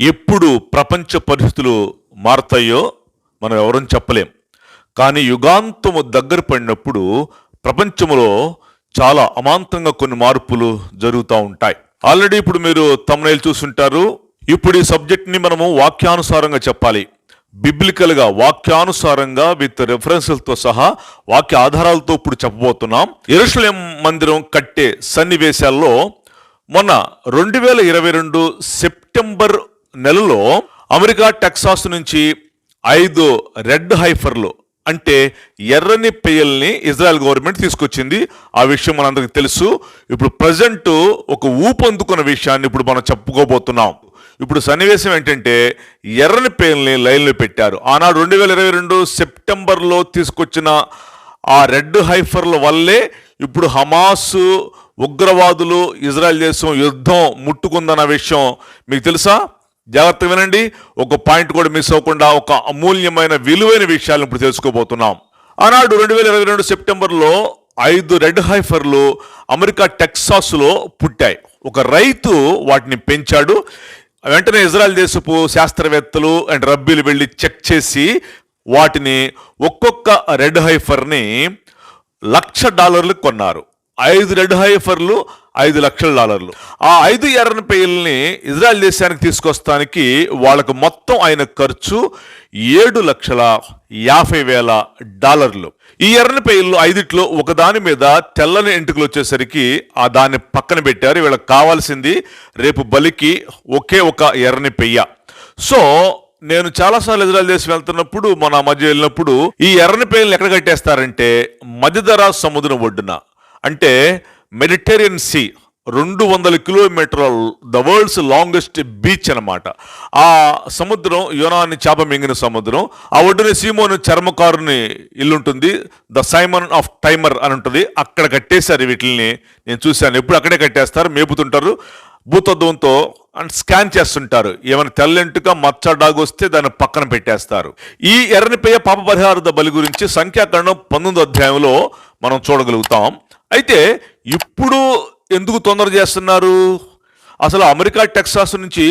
ఎప్పుడు ప్రపంచ పరిస్థితులు మారతాయో మనం ఎవరూ చెప్పలేం. కానీ యుగాంతము దగ్గర పడినప్పుడు ప్రపంచంలో చాలా అమాంతంగా కొన్ని మార్పులు జరుగుతూ ఉంటాయి. ఆల్రెడీ ఇప్పుడు మీరు తమ్నైల్ చూసుంటారు ఇప్పుడు ఈ సబ్జెక్ట్ని మనము వాక్యానుసారంగా చెప్పాలి. బిబ్లికల్గా వాక్యానుసారంగా విత్ రెఫరెన్సులతో సహా వాక్య ఆధారాలతో ఇప్పుడు చెప్పబోతున్నాం. ఇరుషులేం మందిరం కట్టే సన్నివేశాల్లో మొన్న రెండు వేల ఇరవై రెండు సెప్టెంబర్ నెలలో అమెరికా టెక్సాస్ నుంచి ఐదు రెడ్ హైఫర్లు అంటే ఎర్రని పెయ్యల్ని ఇజ్రాయెల్ గవర్నమెంట్ తీసుకొచ్చింది. ఆ విషయం మనందరికి తెలుసు. ఇప్పుడు ప్రజెంట్ ఒక ఊపందుకున్న విషయాన్ని ఇప్పుడు మనం చెప్పుకోబోతున్నాం. ఇప్పుడు సన్నివేశం ఏంటంటే ఎర్రని పేల్ని లైన్లో పెట్టారు. ఆనాడు రెండు వేల ఇరవై రెండు సెప్టెంబర్లో తీసుకొచ్చిన ఆ రెడ్ హైఫర్ల వల్లే ఇప్పుడు హమాస్ ఉగ్రవాదులు ఇజ్రాయెల్ దేశం యుద్ధం ముట్టుకుందన్న విషయం మీకు తెలుసా? జాగ్రత్త వినండి. ఒక పాయింట్ కూడా మిస్ అవ్వకుండా ఒక అమూల్యమైన విలువైన విషయాలను ఇప్పుడు తెలుసుకోబోతున్నాం. ఆనాడు రెండు వేల ఇరవై రెండు సెప్టెంబర్లో ఐదు రెడ్ హైఫర్లు అమెరికా టెక్సాస్లో పుట్టాయి. ఒక రైతు వాటిని పెంచాడు. వెంటనే ఇజ్రాయెల్ దేశపు శాస్త్రవేత్తలు అండ్ రబ్బీలు వెళ్ళి చెక్ చేసి వాటిని ఒక్కొక్క రెడ్ హైఫర్ని లక్ష డాలర్లు కొన్నారు. ఐదు రెడ్ హైఫర్లు ఐదు లక్షల డాలర్లు. ఆ ఐదు ఎర్రని పేయల్ని ఇజ్రాయెల్ దేశానికి తీసుకొస్తానికి వాళ్ళకు మొత్తం అయిన ఖర్చు ఏడు లక్షల యాభై వేల డాలర్లు. ఈ ఎర్రని పేయల్లో ఐదిట్లో ఒకదాని మీద తెల్లని ఎంటుకలు వచ్చేసరికి ఆ దాన్ని పక్కన పెట్టారు. వీళ్ళకి కావాల్సింది రేపు బలికి ఒకే ఒక ఎర్రని పెయ్య. సో నేను చాలాసార్లు ఇజ్రాయల్ దేశం వెళ్తున్నప్పుడు మన మధ్య వెళ్ళినప్పుడు ఈ ఎర్రని పేర్లు ఎక్కడ కట్టేస్తారంటే మధ్యధరా సముద్రం ఒడ్డున. అంటే మెడిటేరియన్ సీ రెండు వందల కిలోమీటర్ల ద వరల్డ్స్ లాంగెస్ట్ బీచ్ అన్నమాట. ఆ సముద్రం యోనాని చేప మింగిన సముద్రం ఆ ఒడ్డున సీమోని చర్మకారుని ఇల్లుంటుంది ద సైమన్ ఆఫ్ టైమర్ అని ఉంటుంది. అక్కడ కట్టేశారు వీటిని నేను చూశాను. ఎప్పుడు అక్కడే కట్టేస్తారు మేపుతుంటారు. భూతత్వంతో అండ్ స్కాన్ చేస్తుంటారు. ఏమైనా తెల్లెంటుగా మచ్చ డాగ్ వస్తే దాన్ని పక్కన పెట్టేస్తారు. ఈ ఎర్రనిపేయ పాప పరిహారద బలి గురించి సంఖ్యాకరణం పంతొమ్మిది అధ్యాయంలో మనం చూడగలుగుతాం. అయితే ఇప్పుడు ఎందుకు తొందర చేస్తున్నారు? అసలు అమెరికా టెక్సాస్ నుంచి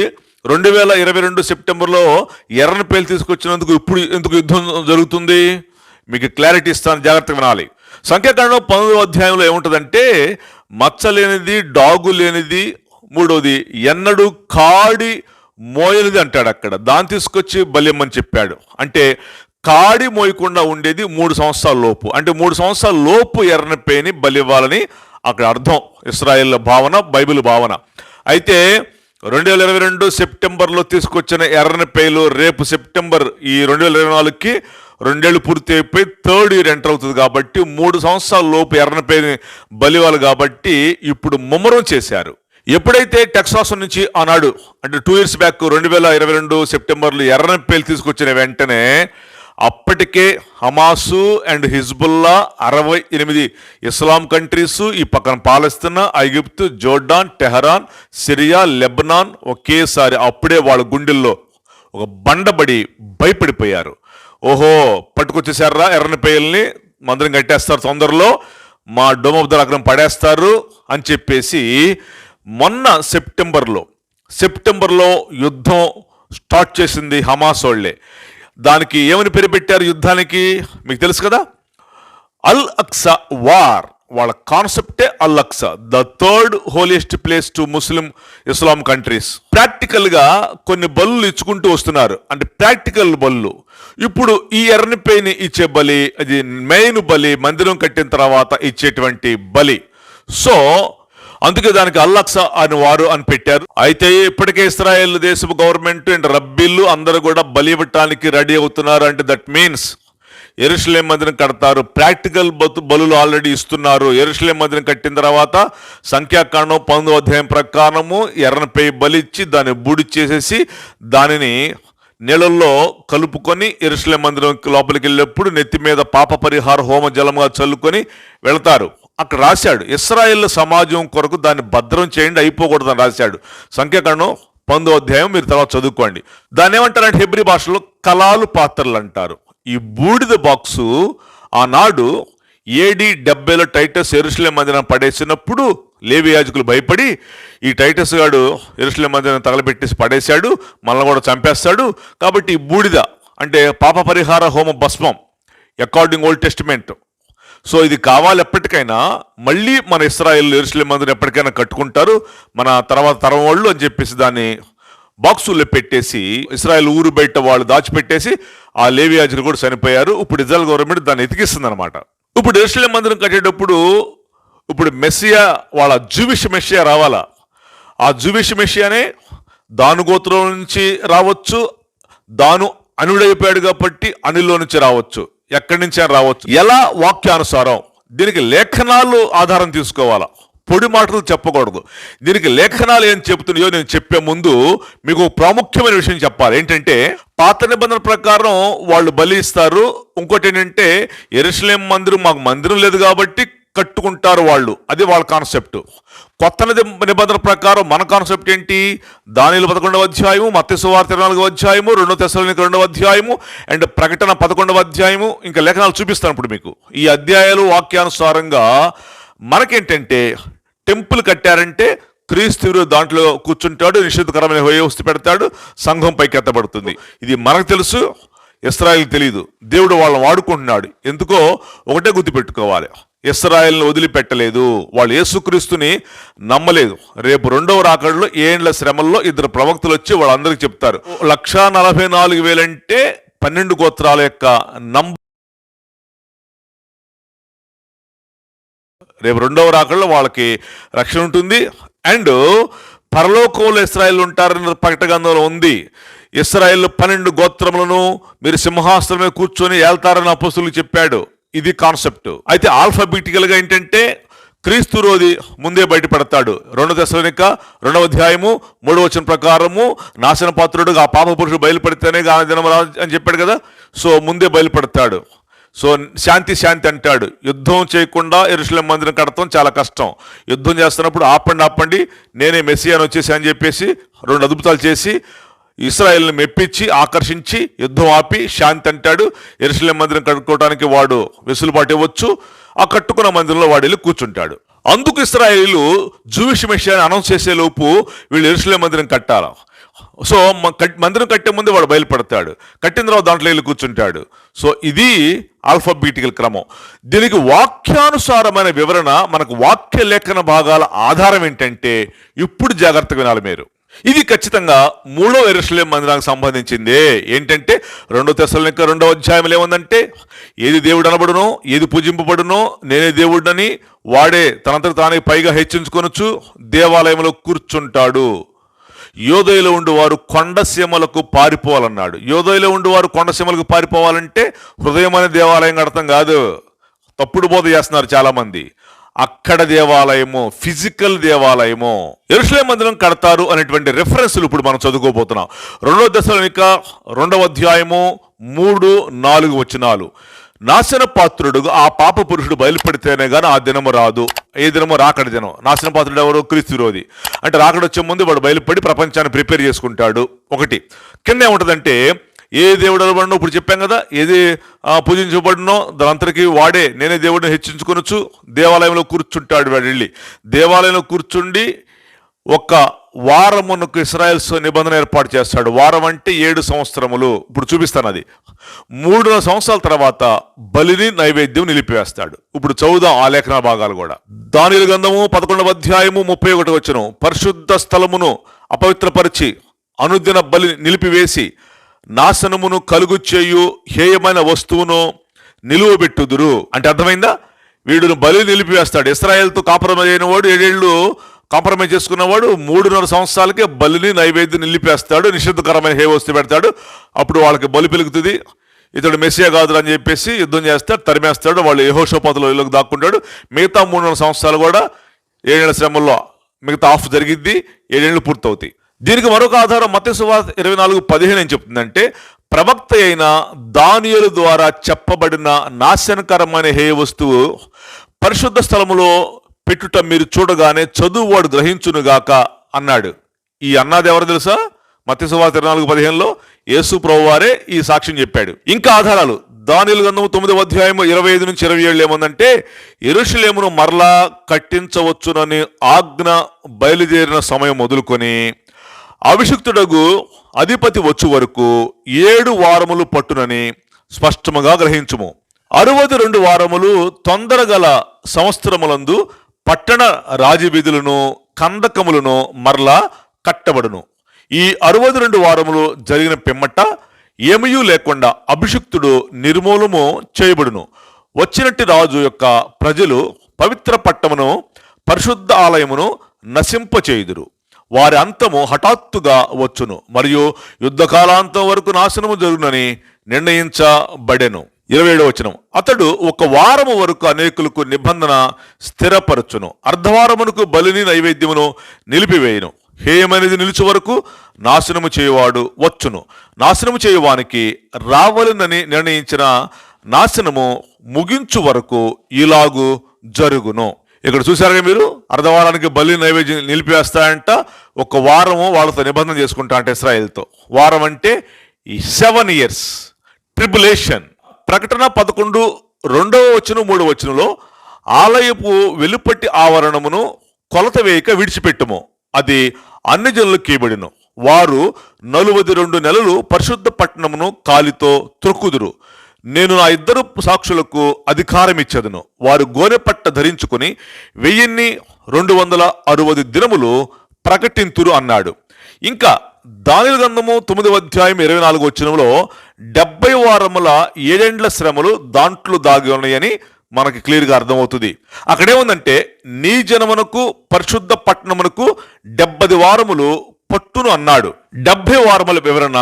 రెండు వేల ఇరవై రెండు సెప్టెంబర్లో ఎర్రని పేలు తీసుకొచ్చినందుకు ఇప్పుడు ఎందుకు యుద్ధం జరుగుతుంది? మీకు క్లారిటీ ఇస్తాను జాగ్రత్తగా వినాలి. సంఖ్యాకాండం పంతొమ్మిదో అధ్యాయంలో ఏముంటుందంటే మచ్చ లేనిది డాగు లేనిది మూడోది ఎన్నడు కాడి మోయనిది అంటాడు అక్కడ. దాన్ని తీసుకొచ్చి బలిమ్మని చెప్పాడు. అంటే కాడి మోయకుండా ఉండేది మూడు సంవత్సరాల లోపు. అంటే మూడు సంవత్సరాల లోపు ఎర్రని పేని బలివ్వాలని అక్కడ అర్థం. ఇస్రాయేల్ భావన బైబిల్ భావన. అయితే రెండు వేల ఇరవై రెండు సెప్టెంబర్లో తీసుకొచ్చిన ఎర్రని పేలు రేపు సెప్టెంబర్ ఈ రెండు వేల ఇరవై నాలుగుకి రెండేళ్ళు పూర్తి అయిపోయి థర్డ్ ఇయర్ ఎంటర్ అవుతుంది కాబట్టి మూడు సంవత్సరాల లోపు ఎర్రని పేని బలివాలి కాబట్టి ఇప్పుడు ముమ్మరం చేశారు. ఎప్పుడైతే టెక్సాస్ నుంచి ఆనాడు అంటే టూ ఇయర్స్ బ్యాక్ రెండు వేల ఇరవై రెండు సెప్టెంబర్లో ఎర్రని పేలు తీసుకొచ్చిన వెంటనే అప్పటికే హమాసు అండ్ హిజ్బుల్లా అరవై ఎనిమిది ఇస్లాం కంట్రీస్ ఈ పక్కన పాలస్తీనా ఐగిప్తు జోర్డాన్ టెహరాన్ సిరియా లెబనాన్ ఒకేసారి అప్పుడే వాళ్ళ గుండెల్లో ఒక బండబడి భయపడిపోయారు. ఓహో పట్టుకొచ్చేసారా ఎర్రని పేయల్ని మందిరం కట్టేస్తారు తొందరలో. మా డోమ్ ఆఫ్ అగ్రం పడేస్తారు అని చెప్పేసి మొన్న సెప్టెంబర్లో సెప్టెంబర్లో యుద్ధం స్టార్ట్ చేసింది హమాస్ వాళ్ళే. దానికి ఏమని పేరు పెట్టారు యుద్ధానికి? మీకు తెలుసు కదా? అల్ అక్సా వార్ వాళ్ళ కాన్సెప్టే Al Aqsa the third holiest place to Muslim Islam countries. ప్రాక్టికల్గా కొన్ని బలులు ఇచ్చుకుంటూ వస్తున్నారు. అంటే ప్రాక్టికల్ బళ్ళు ఇప్పుడు ఈ ఎర్రని పేని ఇచ్చే బలి అది మెయిన్ బలి మందిరం కట్టిన తర్వాత ఇచ్చేటువంటి బలి. సో అందుకే దానికి అల్లక్స అని వారు అని పెట్టారు. అయితే ఇప్పటికే ఇస్రాయెల్ దేశపు గవర్నమెంట్ అండ్ రబ్బీలు అందరూ కూడా బలి ఇవ్వటానికి రెడీ అవుతున్నారు అంటే దట్ మీన్స్ ఎరుసలేం మందిరం కడతారు. ప్రాక్టికల్ బతు బలులు ఆల్రెడీ ఇస్తున్నారు. ఎరుసలేం మందిరం కట్టిన తర్వాత సంఖ్యాకాండం పంతొమ్మిదో అధ్యాయం ప్రకారము ఎర్రనపై బలిచ్చి దాన్ని బూడి చేసేసి దానిని నీళ్ళల్లో కలుపుకొని ఎరుసలేం మందిరం లోపలికి వెళ్ళినప్పుడు నెత్తి మీద పాప పరిహార హోమ జలముగా చల్లుకొని వెళతారు. అక్కడ రాశాడు ఇస్రాయేల్ సమాజం కొరకు దాన్ని భద్రం చేయండి అయిపోకూడదని రాశాడు. సంఖ్యాకరణం పందో అధ్యాయం మీరు తర్వాత చదువుకోండి. దాన్ని ఏమంటారంటే హెబ్రి భాషలో కళాలు పాత్రలు అంటారు. ఈ బూడిద బాక్సు ఆనాడు ఏడి డెబ్బైలో టైటస్ ఎరుసలే మందిరం పడేసినప్పుడు లేవి యాజకులు భయపడి ఈ టైటస్ గాడు ఎరుసలే మందిరం తగలబెట్టేసి పడేశాడు మళ్ళీ కూడా చంపేస్తాడు. కాబట్టి ఈ బూడిద అంటే పాప పరిహార హోమ భస్మం అకార్డింగ్ ఓల్డ్ టెస్టిమెంట్ సో ఇది కావాలి ఎప్పటికైనా. మళ్ళీ మన ఇస్రాయల్ ఎరుసలేం మందిరం ఎప్పటికైనా కట్టుకుంటారు. మన తర్వాత తరం వాళ్ళు అని చెప్పేసి దాన్ని బాక్సుల్లో పెట్టేసి ఇస్రాయల్ ఊరు బయట వాళ్ళు దాచిపెట్టేసి ఆ లేవియాజులు కూడా చనిపోయారు. ఇప్పుడు ఇజ్రాయల్ గవర్నమెంట్ దాన్ని ఎతికిస్తుంది అనమాట ఇప్పుడు ఎరుసలేం మందిరం కట్టేటప్పుడు ఇప్పుడు మెస్సియా వాళ్ళ జూవిష్ మెస్సియా రావాలా? ఆ జూవిష్ మెస్సియానే దాను గోత్రం నుంచి రావచ్చు. దాను అనుడైపోయాడు కాబట్టి అనిలో నుంచి రావచ్చు. ఎక్కడి నుంచి రావచ్చు. ఎలా వాక్యానుసారం? దీనికి లేఖనాలు ఆధారం తీసుకోవాలా? పొడి మాటలు చెప్పకూడదు. దీనికి లేఖనాలు ఏం చెప్తున్నాయో నేను చెప్పే ముందు మీకు ప్రాముఖ్యమైన విషయం చెప్పాలి. ఏంటంటే పాత నిబంధన ప్రకారం వాళ్ళు బలి ఇస్తారు. ఇంకోటి ఏంటంటే ఎరుసలేం మందిరం మాకు మందిరం లేదు కాబట్టి కట్టుకుంటారు వాళ్ళు. అది వాళ్ళ కాన్సెప్ట్. కొత్త నిబంధన ప్రకారం మన కాన్సెప్ట్ ఏంటి? దానిలు పదకొండవ అధ్యాయము మత్స్యవార్త ఇరవై నాలుగవ అధ్యాయము రెండో తెశలనికి రెండవ అధ్యాయము అండ్ ప్రకటన పదకొండవ అధ్యాయము ఇంకా లేఖనాలు చూపిస్తాను ఇప్పుడు మీకు. ఈ అధ్యాయాలు వాక్యానుసారంగా మనకేంటంటే టెంపుల్ కట్టారంటే క్రీస్తుడు దాంట్లో కూర్చుంటాడు నిషిద్ధకరమైన వస్తు పెడతాడు సంఘం పైకి ఎత్తబడుతుంది ఇది మనకు తెలుసు ఇస్రాయిల్ తెలియదు దేవుడు వాళ్ళని వాడుకుంటున్నాడు. ఎందుకో ఒకటే గుర్తుపెట్టుకోవాలి. ఇస్రాయల్ని వదిలిపెట్టలేదు. వాళ్ళు యేసుక్రీస్తుని నమ్మలేదు. రేపు రెండవ రాకడలో ఏండ్ల శ్రమల్లో ఇద్దరు ప్రవక్తలు వచ్చి వాళ్ళందరికీ చెప్తారు. లక్షా నలభై నాలుగు వేలంటే పన్నెండు గోత్రాల యొక్క నం రేపు రెండవ రాకడలో వాళ్ళకి రక్షణ ఉంటుంది. అండ్ పరలోకంలో ఇస్రాయల్ ఉంటారని ప్రకటగంధంలో ఉంది. ఇస్రాయల్ పన్నెండు గోత్రములను మీరు సింహాసనమే కూర్చొని ఏళ్తారని అపస్తులు చెప్పాడు. ఇది కాన్సెప్ట్. అయితే ఆల్ఫాబెటికల్గా ఏంటంటే క్రీస్తు రోది ముందే బయటపడతాడు. రెండో దశలోనిక రెండవ అధ్యాయము మూడవ వచనం ప్రకారము నాశన పాత్రుడు ఆ పాప పురుషుడు బయలుపడితేనే ఆ దినం అని చెప్పాడు కదా? సో ముందే బయలుపడతాడు. సో శాంతి శాంతి అంటాడు. యుద్ధం చేయకుండా ఎరుసలేం మందిరం కడతాం చాలా కష్టం. యుద్ధం చేస్తున్నప్పుడు ఆపండి ఆపండి నేనే మెస్సియాని వచ్చేసి అని చెప్పేసి రెండు అద్భుతాలు చేసి ఇస్రాయల్ని మెప్పించి ఆకర్షించి యుద్ధం ఆపి శాంతి అంటాడు. ఎరుసలేం మందిరం కట్టుకోవడానికి వాడు వెసులుబాటు ఇవ్వచ్చు. ఆ కట్టుకున్న మందిరంలో వాడు వెళ్ళి కూర్చుంటాడు. అందుకు ఇస్రాయేలీలు జూవిష్ మెషియాని అనౌన్స్ చేసే లోపు వీళ్ళు ఎరుసలేం మందిరం కట్టాలి? సో మ- కట్- మందిరం కట్టే ముందే వాడు బయలుపడతాడు. కట్టిన తర్వాత దాంట్లో వెళ్ళి కూర్చుంటాడు. సో ఇది ఆల్ఫాబీటికల్ క్రమం. దీనికి వాక్యానుసారమైన వివరణ మనకు వాక్య లేఖన భాగాల ఆధారం ఏంటంటే ఇప్పుడు జాగ్రత్తగా వినాలి మీరు. ఇది ఖచ్చితంగా మూడో ఎరుసలేం మందిరానికి సంబంధించిందే. ఏంటంటే రెండో తెశలోనిక రెండో అధ్యాయంలో ఏముందంటే ఏది దేవుడు అనబడునో ఏది పూజింపబడునో నేనే దేవుడినని వాడే తనంతట తానే పైగా హెచ్చించుకొనొచ్చు దేవాలయంలో కూర్చుంటాడు. యోదయలో ఉండువారు కొండసీమలకు పారిపోవాలన్నాడు. యోదయలో ఉండువారు కొండసీమలకు పారిపోవాలంటే హృదయం అనే దేవాలయం అర్థం కాదు. తప్పుడు బోధ చేస్తున్నారు చాలామంది. అక్కడ దేవాలయము ఫిజికల్ దేవాలయము ఎరుసలే మందిరం కడతారు అనేటువంటి రెఫరెన్స్లు ఇప్పుడు మనం చదువుకోబోతున్నాం. రెండవ దశలోనిక రెండవ అధ్యాయము మూడు నాలుగు వచనాలు. నాశన పాత్రుడు ఆ పాప పురుషుడు బయలుపడితేనే కానీ ఆ దినము రాదు. ఏ దినము రాకడ దినం. నాశన పాత్రుడు ఎవరు? క్రీస్తు విరోధి. అంటే రాకడొచ్చే ముందు వాడు బయలుపడి ప్రపంచాన్ని ప్రిపేర్ చేసుకుంటాడు. ఒకటి. కింద ఏముంటదంటే ఏ దేవుడు అనబడినో ఇప్పుడు చెప్పాం కదా ఏది పూజించబడినో దానంతరికి వాడే. నేనే దేవుడిని హెచ్చించుకొనొచ్చు. దేవాలయంలో కూర్చుంటాడు వాడు వెళ్ళి. దేవాలయంలో కూర్చుండి ఒక వారమునకు ఇస్రాయల్స్ నిబంధన ఏర్పాటు చేస్తాడు. వారం అంటే ఏడు సంవత్సరములు. ఇప్పుడు చూపిస్తాను అది. మూడున్నర సంవత్సరాల తర్వాత బలిని నైవేద్యం నిలిపివేస్తాడు. ఇప్పుడు చదువుదాం ఆ లేఖన భాగాలు కూడా. దానిల గంధము పదకొండవ అధ్యాయము ముప్పై ఒకటి వచ్చును పరిశుద్ధ స్థలమును అపవిత్రపరిచి అనుదిన బలి నిలిపివేసి నాశనమును కలుగు చేయు హేయమైన వస్తువును నిలువబెట్టుదురు. అంటే అర్థమైందా? వీడును బలి నిలిపివేస్తాడు. ఇస్రాయల్తో కాంప్రమైజ్ అయిన వాడు ఏడేళ్ళు కాంప్రమైజ్ చేసుకున్నవాడు మూడున్నర సంవత్సరాలకే బలిని నైవేద్యం నిలిపేస్తాడు నిషిద్ధకరమైన హే వస్తువు పెడతాడు. అప్పుడు వాళ్ళకి బలి పెలుగుతుంది ఇతడు మెస్సియా కాదు అని చెప్పేసి యుద్ధం చేస్తాడు తరిమేస్తాడు. వాళ్ళు యహోషోపాతలో ఇళ్ళకి దాక్కుంటాడు. మిగతా మూడున్నర సంవత్సరాలు కూడా ఏడేళ్ళ శ్రమల్లో మిగతా ఆఫ్ జరిగిద్ది. ఏడేళ్ళు పూర్తవుతాయి. దీనికి మరొక ఆధారం మత ఇరవై నాలుగు పదిహేను ఏం చెప్తుందంటే ప్రవక్త అయిన దానియలు ద్వారా చెప్పబడిన నాశనకరమైన హేయ వస్తువు పరిశుద్ధ స్థలములో పెట్టుట మీరు చూడగానే చదువువాడు గ్రహించునుగాక అన్నాడు. ఈ అన్నది ఎవరు తెలుసా? మత్స్యవార్త ఇరవై నాలుగు పదిహేనులో యేసు ప్రభువారే ఈ సాక్ష్యం చెప్పాడు. ఇంకా ఆధారాలు. దానిలు గంధము తొమ్మిదవ అధ్యాయం ఇరవై ఐదు నుంచి ఇరవై ఏళ్ళు ఏముందంటే ఎరుషులేమును మరలా కట్టించవచ్చునని ఆజ్ఞ బయలుదేరిన సమయం మొదలుకొని అభిషిక్తుడగు అధిపతి వచ్చు వరకు ఏడు వారములు పట్టునని స్పష్టముగా గ్రహించుము. అరవది రెండు వారములు తొందరగల సంవత్సరములందు పట్టణ రాజవీధులను కందకములను మరలా కట్టబడును. ఈ అరవది రెండు వారములు జరిగిన పిమ్మట ఏమయూ లేకుండా అభిషిక్తుడు నిర్మూలము చేయబడును. వచ్చినట్టు రాజు యొక్క ప్రజలు పవిత్ర పట్టమును పరిశుద్ధ ఆలయమును నశింపచేయుదురు. వారి అంతము హఠాత్తుగా వచ్చును. మరియు యుద్ధకాలాంతం వరకు నాశనము జరుగునని నిర్ణయించబడెను. ఇరవై ఏడవ వచనం. అతడు ఒక వారము వరకు అనేకులకు నిబంధన స్థిరపరచును. అర్ధవారమునకు బలిని నైవేద్యమును నిలిపివేయును. హేయమనేది నిలిచి వరకు నాశనము చేయువాడు వచ్చును. నాశనము చేయువానికి రావలనని నిర్ణయించిన నాశనము ముగించు వరకు ఇలాగు జరుగును. ఇక్కడ చూసారుగా మీరు? అర్ధవారానికి బలి నైవేద్యం నిలిపివేస్తాయంట. ఒక వారము వాళ్ళతో నిబంధన చేసుకుంటా అంటే ఇస్రాయేల్తో. వారం అంటే ఈ సెవెన్ ఇయర్స్ ట్రిబులేషన్ ప్రకటన పదకొండు రెండవ వచనం మూడవ వచనంలో ఆలయపు వెలుపట్టి ఆవరణమును కొలత వేయక విడిచిపెట్టుము. అది అన్ని జనులు కీబడిను వారు నలువది రెండు నెలలు పరిశుద్ధ పట్టణమును కాలితో త్రొక్కుదురు. నేను నా ఇద్దరు సాక్షులకు అధికారం ఇచ్చదును వారు గోనెపట్ట ధరించుకుని వెయ్యిన్ని రెండు వందల అరవది దినములు ప్రకటింతురు అన్నాడు. ఇంకా దానిల గంధము తొమ్మిదవ అధ్యాయం ఇరవై నాలుగు వచ్చినంలో డెబ్బై వారముల ఏడేండ్ల శ్రమలు దాంట్లో దాగి ఉన్నాయని మనకి క్లియర్గా అర్థమవుతుంది. అక్కడేముందంటే నీ జనమునకు పరిశుద్ధ పట్టణమునకు డెబ్బది వారములు పట్టును అన్నాడు. డెబ్బై వారముల వివరణ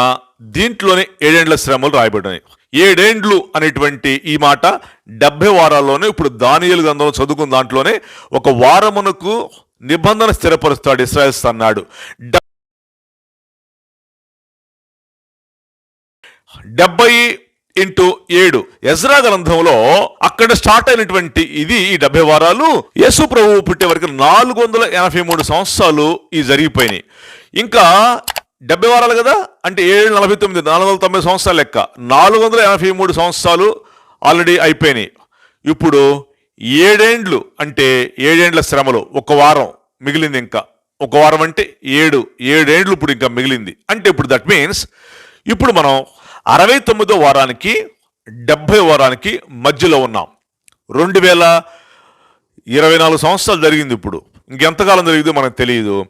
దీంట్లోనే ఏడేండ్ల శ్రమలు రాయబడినాయి. ఏడేండ్లు అనేటువంటి ఈ మాట డెబ్బై వారాల్లోనే ఇప్పుడు దానియలు గ్రంథం చదువుకున్న దాంట్లోనే ఒక వారమునకు నిబంధన స్థిరపరుస్తాడు ఇస్రాయల్స్ అన్నాడు డెబ్బై ఇంటూ ఏడు. ఎజ్రా గ్రంథంలో అక్కడ స్టార్ట్ అయినటువంటి ఇది ఈ డెబ్బై వారాలు. యేసు ప్రభువు పుట్టే వరకు నాలుగు వందల ఎనభై మూడు సంవత్సరాలు ఈ జరిగిపోయినాయి. ఇంకా డెబ్బై వారాలు కదా? అంటే ఏడు నలభై తొమ్మిది నాలుగు వందల తొంభై సంవత్సరాల లెక్క. నాలుగు వందల ఎనభై మూడు సంవత్సరాలు ఆల్రెడీ అయిపోయినాయి. ఇప్పుడు ఏడేండ్లు అంటే ఏడేండ్ల శ్రమలు ఒక వారం మిగిలింది ఇంకా. ఒక వారం అంటే ఏడు ఏడేండ్లు ఇప్పుడు ఇంకా మిగిలింది. అంటే ఇప్పుడు దట్ మీన్స్ ఇప్పుడు మనం అరవై తొమ్మిదో వారానికి డెబ్భై వారానికి మధ్యలో ఉన్నాం. రెండు వేల ఇరవై నాలుగు సంవత్సరాలు జరిగింది ఇప్పుడు. ఇంకెంతకాలం జరిగిందో మనకు తెలియదు.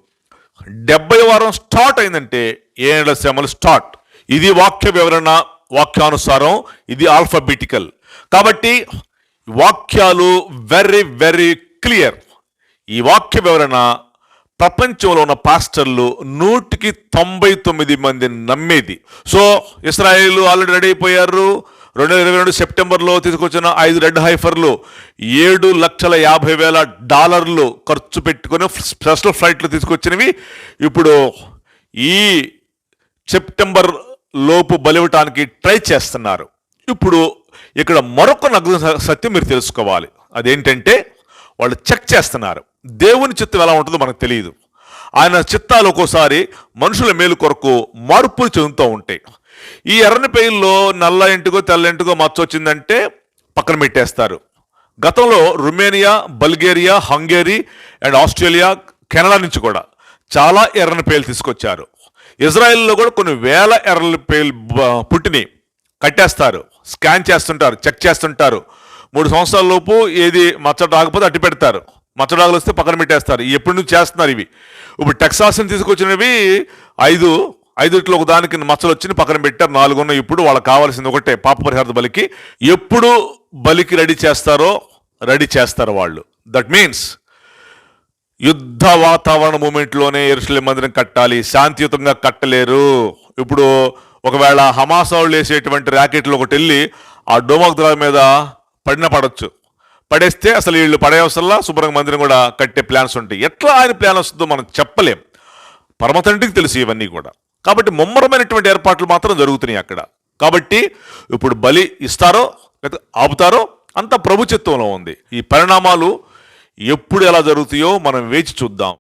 డెబ్బై వారం స్టార్ట్ అయిందంటే ఏళ్ళ శ్రమలు స్టార్ట్? ఇది వాక్య వివరణ వాక్యానుసారం ఇది ఆల్ఫాబెటికల్. కాబట్టి వాక్యాలు వెరీ వెరీ క్లియర్. ఈ వాక్య వివరణ ప్రపంచంలో ఉన్న పాస్టర్లు నూటికి తొంభై తొమ్మిది మంది నమ్మేది. సో ఇస్రాయేల్ ఆల్రెడీ రెడీ అయిపోయారు. రెండు వేల ఇరవై రెండు సెప్టెంబర్లో తీసుకొచ్చిన ఐదు రెడ్ హైఫర్లు ఏడు లక్షల యాభై వేల డాలర్లు ఖర్చు పెట్టుకుని స్పెషల్ ఫ్లైట్లు తీసుకొచ్చినవి. ఇప్పుడు ఈ సెప్టెంబర్ లోపు బలివటానికి ట్రై చేస్తున్నారు. ఇప్పుడు ఇక్కడ మరొక నగ్న సత్యం మీరు తెలుసుకోవాలి. అదేంటంటే వాళ్ళు చెక్ చేస్తున్నారు. దేవుని చిత్తం ఎలా ఉంటుందో మనకు తెలియదు. ఆయన చిత్తాలు ఒక్కోసారి మనుషుల మేలు కొరకు మార్పులు చెందుతూ ఉంటాయి. ఈ ఎర్రని పెయిల్లో నల్ల ఇంటికో తెల్ల ఇంటికో మచ్చ వచ్చిందంటే పక్కన పెట్టేస్తారు. గతంలో Romania Bulgaria Hungary and Australia Canada నుంచి కూడా చాలా ఎర్రని పేలు తీసుకొచ్చారు. ఇజ్రాయెల్లో కూడా కొన్ని వేల ఎర్రని పేలు పుట్టిని కట్టేస్తారు. స్కాన్ చేస్తుంటారు చెక్ చేస్తుంటారు. మూడు సంవత్సరాల లోపు ఏది మచ్చ రాకపోతే అట్టి పెడతారు. మచ్చడాగులు వస్తే పక్కన పెట్టేస్తారు. ఎప్పటి నుంచి చేస్తున్నారు ఇవి? ఇప్పుడు టెక్సాస్ని తీసుకొచ్చినవి ఐదు ఐదుట్లో ఒక దానికి మచ్చలు వచ్చి పక్కన పెట్టారు నాలుగున్న ఇప్పుడు వాళ్ళకి కావాల్సింది ఒకటే పాప పరిహార బలికి. ఎప్పుడు బలికి రెడీ చేస్తారో రెడీ చేస్తారు వాళ్ళు. దట్ మీన్స్ యుద్ధ వాతావరణ మూమెంట్లోనే ఎరుసలేం మందిరం కట్టాలి శాంతియుతంగా కట్టలేరు. ఇప్పుడు ఒకవేళ హమాస్ వాళ్ళు వేసేటువంటి ర్యాకెట్లు ఒకటి వెళ్ళి ఆ డోమాక్ ద్రాల మీద పడిన పడవచ్చు పడేస్తే అసలు వీళ్ళు పడేవసల్లా శుభ్రంగా మందిరం కూడా కట్టే ప్లాన్స్ ఉంటాయి. ఎట్లా ఆయన ప్లాన్ వస్తుందో మనం చెప్పలేం. పరమతండ్రికి తెలుసు ఇవన్నీ కూడా. కాబట్టి ముమ్మరమైనటువంటి ఏర్పాట్లు మాత్రం జరుగుతున్నాయి అక్కడ. కాబట్టి ఇప్పుడు బలి ఇస్తారో లేకపోతే ఆపుతారో అంత ప్రభుత్వంలో ఉంది. ఈ పరిణామాలు ఎప్పుడు ఎలా జరుగుతాయో మనం వేచి చూద్దాం.